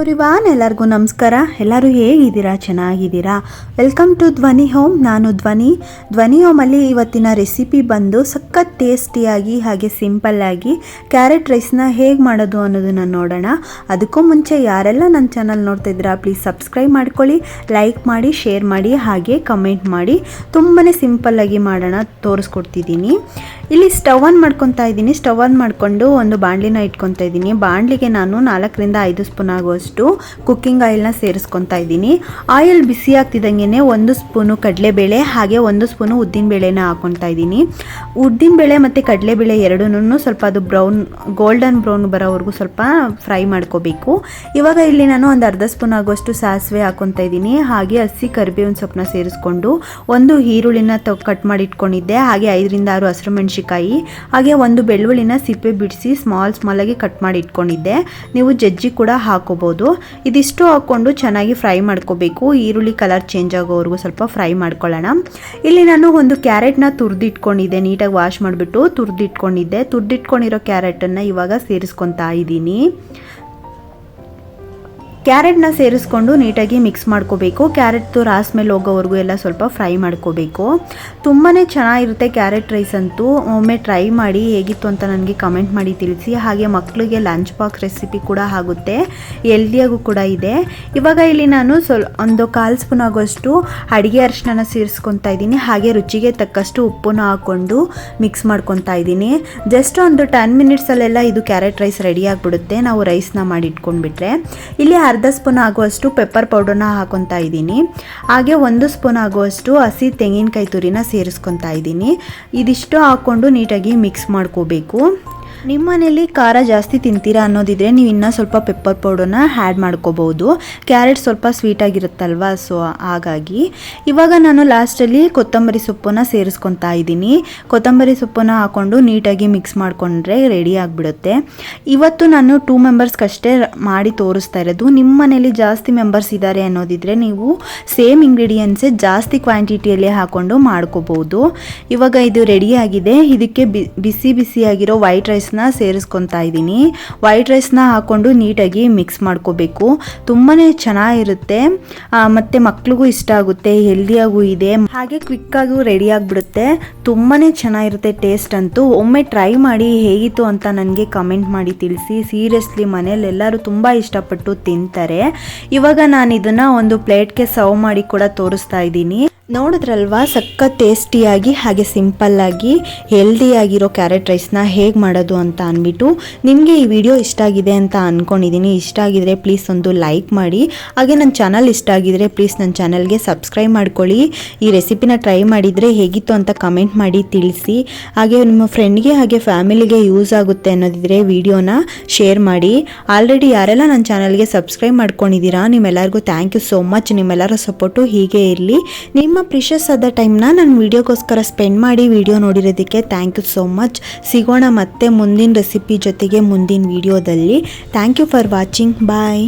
Everyone ಎಲ್ಲರಿಗೂ ನಮಸ್ಕಾರ. ಎಲ್ಲರೂ ಹೇಗಿದ್ದೀರಾ? ಚೆನ್ನಾಗಿದ್ದೀರಾ? ವೆಲ್ಕಮ್ ಟು ಧ್ವನಿ ಹೋಮ್ ನಾನು ಧ್ವನಿ. ಧ್ವನಿ ಹೋಮಲ್ಲಿ ಇವತ್ತಿನ ರೆಸಿಪಿ ಬಂದು ಸಖತ್ ಟೇಸ್ಟಿಯಾಗಿ ಹಾಗೆ ಸಿಂಪಲ್ಲಾಗಿ ಕ್ಯಾರೆಟ್ ರೈಸ್ನ ಹೇಗೆ ಮಾಡೋದು ಅನ್ನೋದನ್ನು ನೋಡೋಣ. ಅದಕ್ಕೂ ಮುಂಚೆ ಯಾರೆಲ್ಲ ನನ್ನ ಚಾನಲ್ ನೋಡ್ತಾ ಪ್ಲೀಸ್ ಸಬ್ಸ್ಕ್ರೈಬ್ ಮಾಡ್ಕೊಳ್ಳಿ ಲೈಕ್ ಮಾಡಿ ಶೇರ್ ಮಾಡಿ, ಹಾಗೆ ಕಮೆಂಟ್ ಮಾಡಿ. ತುಂಬಾ ಸಿಂಪಲ್ಲಾಗಿ ಮಾಡೋಣ, ತೋರಿಸ್ಕೊಡ್ತಿದ್ದೀನಿ. ಇಲ್ಲಿ ಸ್ಟವ್ ಆನ್ ಮಾಡ್ಕೊತಾ ಇದ್ದೀನಿ. ಸ್ಟವ್ ಆನ್ ಮಾಡಿಕೊಂಡು ಒಂದು ಬಾಣಲಿನ ಇಟ್ಕೊತಾ ಇದ್ದೀನಿ. ಬಾಣಲಿಗೆ ನಾನು ನಾಲ್ಕರಿಂದ ಐದು ಸ್ಪೂನ್ ಆಗುವಷ್ಟು ಕುಕ್ಕಿಂಗ್ ಆಯಿಲ್ನ ಸೇರಿಸ್ಕೊತಾ ಇದ್ದೀನಿ. ಆಯಿಲ್ ಬಿಸಿ ಆಗ್ತಿದ್ದಂಗೆ ಒಂದು ಸ್ಪೂನು ಕಡಲೆಬೇಳೆ, ಹಾಗೆ ಒಂದು ಸ್ಪೂನು ಉದ್ದಿನಬೇಳೆನ ಹಾಕೊತಾ ಇದ್ದೀನಿ. ಉದ್ದಿನಬೇಳೆ ಮತ್ತು ಕಡಲೆಬೇಳೆ ಎರಡೂ ಸ್ವಲ್ಪ ಅದು ಬ್ರೌನ್, ಗೋಲ್ಡನ್ ಬ್ರೌನ್ ಬರೋವರೆಗೂ ಸ್ವಲ್ಪ ಫ್ರೈ ಮಾಡ್ಕೋಬೇಕು. ಇವಾಗ ಇಲ್ಲಿ ನಾನು ಒಂದು ಅರ್ಧ ಸ್ಪೂನ್ ಆಗುವಷ್ಟು ಸಾಸಿವೆ ಹಾಕೊತಾ ಇದ್ದೀನಿ. ಹಾಗೆ ಹಸಿ ಕರಿಬೇವಿನ ಸೊಪ್ಪನ್ನ ಸೇರಿಸ್ಕೊಂಡು ಒಂದು ಈರುಳ್ಳಿನ ತ, ಕಟ್ ಮಾಡಿ ಇಟ್ಕೊಂಡಿದ್ದೆ ಹಾಗೆ ಐದರಿಂದ ಆರು ಹಸಿರು ಮೆಣಸಿಕಾಯಿ ಹಾಗೆ ಒಂದು ಬೆಳ್ಳುಳ್ಳಿನ ಸಿಪ್ಪೆ ಬಿಡಿಸಿ ಸ್ಮಾಲ್ ಸ್ಮಾಲಾಗಿ ಕಟ್ ಮಾಡಿ ಇಟ್ಕೊಂಡಿದ್ದೆ. ನೀವು ಜಜ್ಜಿ ಕೂಡ ಹಾಕೋಬೋದು. ಇದಿಷ್ಟು ಹಾಕ್ಕೊಂಡು ಚೆನ್ನಾಗಿ ಫ್ರೈ ಮಾಡ್ಕೋಬೇಕು. ಈರುಳ್ಳಿ ಕಲರ್ ಚೇಂಜ್ ಆಗೋವರೆಗೂ ಸ್ವಲ್ಪ ಫ್ರೈ ಮಾಡ್ಕೊಳ್ಳೋಣ. ಇಲ್ಲಿ ನಾನು ಒಂದು ಕ್ಯಾರೆಟ್ನ ತುರಿದಿಟ್ಕೊಂಡಿದ್ದೆ ನೀಟಾಗಿ ವಾಶ್ ಮಾಡಿಬಿಟ್ಟು ತುರಿದಿಟ್ಕೊಂಡಿದ್ದೆ ತುರಿದಿಟ್ಕೊಂಡಿರೋ ಕ್ಯಾರೆಟನ್ನು ಇವಾಗ ಸೇರಿಸ್ಕೊತಾ ಇದ್ದೀನಿ. ಕ್ಯಾರೆಟ್ನ ಸೇರಿಸ್ಕೊಂಡು ನೀಟಾಗಿ ಮಿಕ್ಸ್ ಮಾಡ್ಕೋಬೇಕು. ಕ್ಯಾರೆಟ್ ರಾಸ್ ಮೇಲೆ ಹೋಗೋವರೆಗೂ ಎಲ್ಲ ಸ್ವಲ್ಪ ಫ್ರೈ ಮಾಡ್ಕೋಬೇಕು. ತುಂಬಾ ಚೆನ್ನಾಗಿರುತ್ತೆ ಕ್ಯಾರೆಟ್ ರೈಸ್ ಅಂತೂ. ಒಮ್ಮೆ ಟ್ರೈ ಮಾಡಿ ಹೇಗಿತ್ತು ಅಂತ ನನಗೆ ಕಮೆಂಟ್ ಮಾಡಿ ತಿಳಿಸಿ. ಹಾಗೆ ಮಕ್ಕಳಿಗೆ ಲಂಚ್ ಬಾಕ್ಸ್ ರೆಸಿಪಿ ಕೂಡ ಆಗುತ್ತೆ. ಎಲ್ದಿಯಾಗೂ ಕೂಡ ಇದೆ. ಇವಾಗ ಇಲ್ಲಿ ನಾನು ಸ್ವಲ್ ಒಂದು ಕಾಲು ಸ್ಪೂನ್ ಆಗೋಷ್ಟು ಅಡುಗೆ ಅರಿಶಿನ ಸೇರಿಸ್ಕೊತಾ ಇದ್ದೀನಿ. ಹಾಗೆ ರುಚಿಗೆ ತಕ್ಕಷ್ಟು ಉಪ್ಪು ಹಾಕ್ಕೊಂಡು ಮಿಕ್ಸ್ ಮಾಡ್ಕೊತಾ ಇದ್ದೀನಿ. ಜಸ್ಟ್ ಒಂದು ಟೆನ್ ಮಿನಿಟ್ಸಲ್ಲೆಲ್ಲ ಇದು ಕ್ಯಾರೆಟ್ ರೈಸ್ ರೆಡಿ ಆಗಿಬಿಡುತ್ತೆ. ನಾವು ರೈಸ್ನ ಮಾಡಿ ಇಟ್ಕೊಂಡ್ಬಿಟ್ರೆ. ಇಲ್ಲಿ ಅರ್ಧ ಸ್ಪೂನ್ ಆಗುವಷ್ಟು ಪೆಪ್ಪರ್ ಪೌಡರ್ನ ಹಾಕೊತಾ ಇದ್ದೀನಿ. ಹಾಗೆ ಒಂದು ಸ್ಪೂನ್ ಆಗುವಷ್ಟು ಹಸಿ ತೆಂಗಿನಕಾಯಿ ತುರಿನ ಸೇರಿಸ್ಕೊತಾ ಇದ್ದೀನಿ. ಇದಿಷ್ಟು ಹಾಕ್ಕೊಂಡು ನೀಟಾಗಿ ಮಿಕ್ಸ್ ಮಾಡ್ಕೋಬೇಕು. ನಿಮ್ಮ ಮನೇಲಿ ಖಾರ ಜಾಸ್ತಿ ತಿಂತೀರಾ ಅನ್ನೋದಿದ್ರೆ ನೀವು ಇನ್ನೂ ಸ್ವಲ್ಪ ಪೆಪ್ಪರ್ ಪೌಡರ್ನ ಆ್ಯಡ್ ಮಾಡ್ಕೋಬೋದು. ಕ್ಯಾರೆಟ್ ಸ್ವಲ್ಪ ಸ್ವೀಟಾಗಿರುತ್ತಲ್ವ ಸೊ ಹಾಗಾಗಿ. ಇವಾಗ ನಾನು ಲಾಸ್ಟಲ್ಲಿ ಕೊತ್ತಂಬರಿ ಸೊಪ್ಪನ್ನ ಸೇರಿಸ್ಕೊತಾ ಇದ್ದೀನಿ. ಕೊತ್ತಂಬರಿ ಸೊಪ್ಪನ್ನ ಹಾಕ್ಕೊಂಡು ನೀಟಾಗಿ ಮಿಕ್ಸ್ ಮಾಡಿಕೊಂಡ್ರೆ ರೆಡಿ ಆಗಿಬಿಡುತ್ತೆ. ಇವತ್ತು ನಾನು ಟೂ ಮೆಂಬರ್ಸ್ಗಷ್ಟೇ ಮಾಡಿ ತೋರಿಸ್ತಾ ಇರೋದು. ನಿಮ್ಮ ಮನೇಲಿ ಜಾಸ್ತಿ ಮೆಂಬರ್ಸ್ ಇದ್ದಾರೆ ಅನ್ನೋದಿದ್ರೆ ನೀವು ಸೇಮ್ ಇಂಗ್ರೀಡಿಯೆಂಟ್ಸೇ ಜಾಸ್ತಿ ಕ್ವಾಂಟಿಟಿಯಲ್ಲಿ ಹಾಕ್ಕೊಂಡು ಮಾಡ್ಕೋಬಹುದು ಇವಾಗ ಇದು ರೆಡಿಯಾಗಿದೆ ಇದಕ್ಕೆ ಬಿಸಿ ಬಿಸಿಯಾಗಿರೋ ವೈಟ್ ರೈಸ್ ರೈಸ್ನ ಸೇರಿಸ್ಕೊತಾ ಇದ್ದೀನಿ. ವೈಟ್ ರೈಸ್ನ ಹಾಕ್ಕೊಂಡು ನೀಟಾಗಿ ಮಿಕ್ಸ್ ಮಾಡ್ಕೋಬೇಕು. ತುಂಬಾ ಚೆನ್ನಾಗಿರುತ್ತೆ. ಮತ್ತು ಮಕ್ಳಿಗೂ ಇಷ್ಟ ಆಗುತ್ತೆ ಹೆಲ್ದಿಯಾಗೂ ಇದೆ. ಹಾಗೆ ಕ್ವಿಕ್ಕಾಗೂ ರೆಡಿ ಆಗಿಬಿಡುತ್ತೆ. ತುಂಬಾ ಚೆನ್ನಾಗಿರುತ್ತೆ ಟೇಸ್ಟ್ ಅಂತೂ. ಒಮ್ಮೆ ಟ್ರೈ ಮಾಡಿ ಹೇಗಿತ್ತು ಅಂತ ನನಗೆ ಕಮೆಂಟ್ ಮಾಡಿ ತಿಳಿಸಿ. ಸೀರಿಯಸ್ಲಿ ಮನೇಲಿ ಎಲ್ಲರೂ ತುಂಬ ಇಷ್ಟಪಟ್ಟು ತಿಂತಾರೆ. ಇವಾಗ ನಾನು ಇದನ್ನು ಒಂದು ಪ್ಲೇಟ್ಗೆ ಸರ್ವ್ ಮಾಡಿ ಕೂಡ ತೋರಿಸ್ತಾ ಇದ್ದೀನಿ. ನೋಡಿದ್ರಲ್ವಾ? ಸಖತ್ ಟೇಸ್ಟಿಯಾಗಿ ಹಾಗೆ ಸಿಂಪಲ್ಲಾಗಿ ಹೆಲ್ದಿಯಾಗಿರೋ ಕ್ಯಾರೆಟ್ ರೈಸ್ನ ಹೇಗೆ ಮಾಡೋದು ಅಂತ ಅಂದ್ಬಿಟ್ಟು ನಿಮಗೆ ಈ ವಿಡಿಯೋ ಇಷ್ಟ ಆಗಿದೆ ಅಂತ ಅಂದ್ಕೊಂಡಿದ್ದೀನಿ ಇಷ್ಟ ಆಗಿದ್ರೆ ಪ್ಲೀಸ್ ಒಂದು ಲೈಕ್ ಮಾಡಿ. ಹಾಗೆ ನನ್ನ ಚಾನಲ್ ಇಷ್ಟ ಆಗಿದ್ರೆ ಪ್ಲೀಸ್ ನನ್ನ ಚಾನಲ್ಗೆ ಸಬ್ಸ್ಕ್ರೈಬ್ ಮಾಡ್ಕೊಳ್ಳಿ. ಈ ರೆಸಿಪಿನ ಟ್ರೈ ಮಾಡಿದರೆ ಹೇಗಿತ್ತು ಅಂತ ಕಮೆಂಟ್ ಮಾಡಿ ತಿಳಿಸಿ. ಹಾಗೆ ನಿಮ್ಮ ಫ್ರೆಂಡ್ಗೆ ಹಾಗೆ ಫ್ಯಾಮಿಲಿಗೆ ಯೂಸ್ ಆಗುತ್ತೆ ಅನ್ನೋದಿದ್ರೆ ವಿಡಿಯೋನ ಶೇರ್ ಮಾಡಿ. ಆಲ್ರೆಡಿ ಯಾರೆಲ್ಲ ನನ್ನ ಚಾನಲ್ಗೆ ಸಬ್ಸ್ಕ್ರೈಬ್ ಮಾಡ್ಕೊಂಡಿದ್ದೀರಾ, ನಿಮ್ಮೆಲ್ಲರಿಗೂ ಥ್ಯಾಂಕ್ ಯು ಸೋ ಮಚ್. ನಿಮ್ಮೆಲ್ಲರ ಸಪೋರ್ಟು ಹೀಗೆ ಇರಲಿ. ನಿಮ್ಮ ಪ್ರಿಷಸ್ ಆದ ಟೈಮ್ನ ನಾನು ವಿಡಿಯೋಗೋಸ್ಕರ ಸ್ಪೆಂಡ್ ಮಾಡಿ ವಿಡಿಯೋ ನೋಡಿರೋದಕ್ಕೆ ಥ್ಯಾಂಕ್ ಯು ಸೋ ಮಚ್ ಸಿಗೋಣ ಮತ್ತೆ ಮುಂದಿನ ರೆಸಿಪಿ ಜೊತೆಗೆ ಮುಂದಿನ ವಿಡಿಯೋದಲ್ಲಿ thank you for watching bye